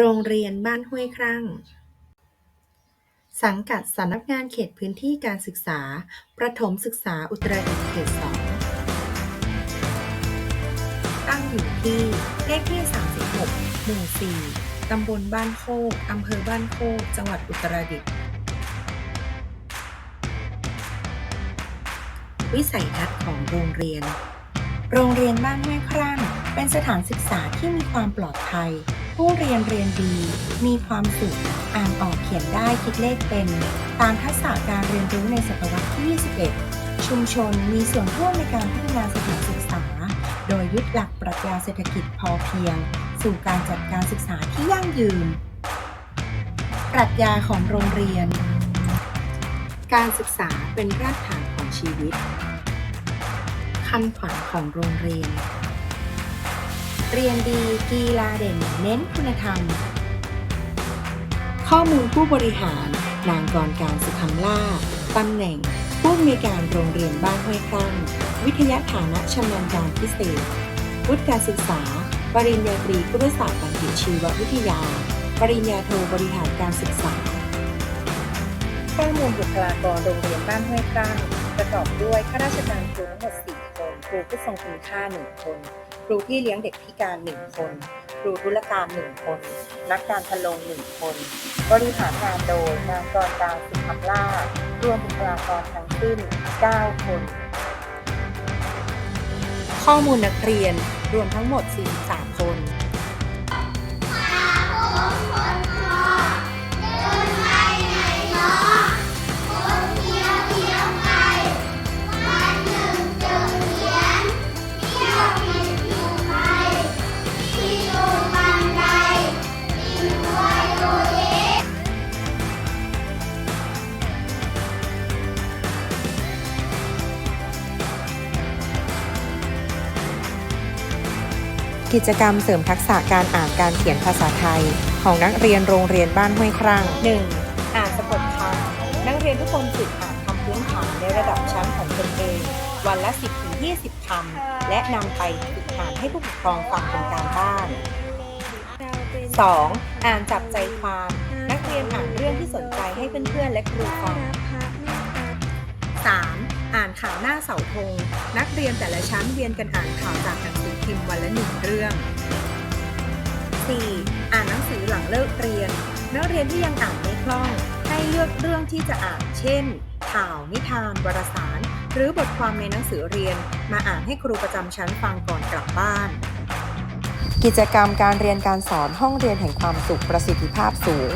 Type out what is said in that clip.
โรงเรียนบ้านห้วยครั่ง สังกัดสำนักงานเขตพื้นที่การศึกษา ประถมศึกษาอุตรดิตถ์เขต2ตั้งอยู่ที่เลขที่ 36 หมู่ 4 ตำบลบ้านโคก อำเภอบ้านโคก จังหวัดอุตรดิตถ์ วิสัยทัศน์ของโรงเรียน โรงเรียนบ้านห้วยครั่ง เป็นสถานศึกษาที่มีความปลอดภัย ผู้เรียนเรียนดี มีความสุข อ่านออกเขียนได้คิดเลขเป็น ตามทักษะการเรียนรู้ในศตวรรษที่ 21 ชุมชนมีส่วนร่วมในการพัฒนาสถานศึกษา โดยยึดหลักปรัชญาเศรษฐกิจพอเพียง สู่การจัดการศึกษาที่ยั่งยืน ปรัชญาของโรงเรียน การศึกษาเป็นรากฐานของชีวิตคำขวัญของโรงเรียน เรียนดีกีฬาเด่นเน้นคุณธรรม ข้อมูลผู้บริหาร นางกรการสุขำล่าตำแหน่ง ผู้อำนวยการโรงเรียนบ้านห้วยครั่งวิทยาฐานะชำนาญการพิเศษ วุฒิการศึกษา ปริญญาตรีครุศาสตร์บัณฑิตชีววิทยา ปริญญาโทบริหารการศึกษา ข้อมูลบุคลากรโรงเรียนบ้านห้วยครั่งประกอบด้วยข้าราชการครูทั้งหมด4คน ครูผู้ทรงคุณค่า1คน ครูที่เลี้ยงเด็กพิการ1คน ครูธุรการ1คน นักการพะโลง1คน บริหารงานโดยนางกรดาวสุขำล่ารวมบุคลากรทั้งสิ้น 9 คน ข้อมูลนักเรียนรวมทั้งหมด 43 คน กิจกรรมเสริมทักษะการอ่านการเขียนภาษาไทย ของนักเรียนโรงเรียนบ้านห้วยครั่ง 1. อ่านสะกดคำนักเรียนทุกคนฝึกอ่านคำพื้นฐานในระดับชั้นของตนเอง วันละ 10-20 คำ และนำไปฝึกอ่านให้ผู้ปกครองฟังเป็นการบ้าน 2. อ่านจับใจความ นักเรียนอ่านเรื่องที่สนใจให้เพื่อนๆและครูฟังาเสาธงนักเรียนแต่ละชั้นเวียนกันอ่านข่าวจากหนังสือพิมพ์วันละหนึ่งเรื่อง 4. อ่านหนังสือหลังเลิกเรียน นักเรียนที่ยังอ่านไม่คล่อง ให้เลือกเรื่องที่จะอ่าน เช่น ข่าว นิทาน วารสาร หรือบทความในหนังสือเรียน มาอ่านให้ครูประจำชั้นฟังก่อนกลับบ้าน กิจกรรมการเรียนการสอนห้องเรียนแห่งความสุขประสิทธิภาพสูง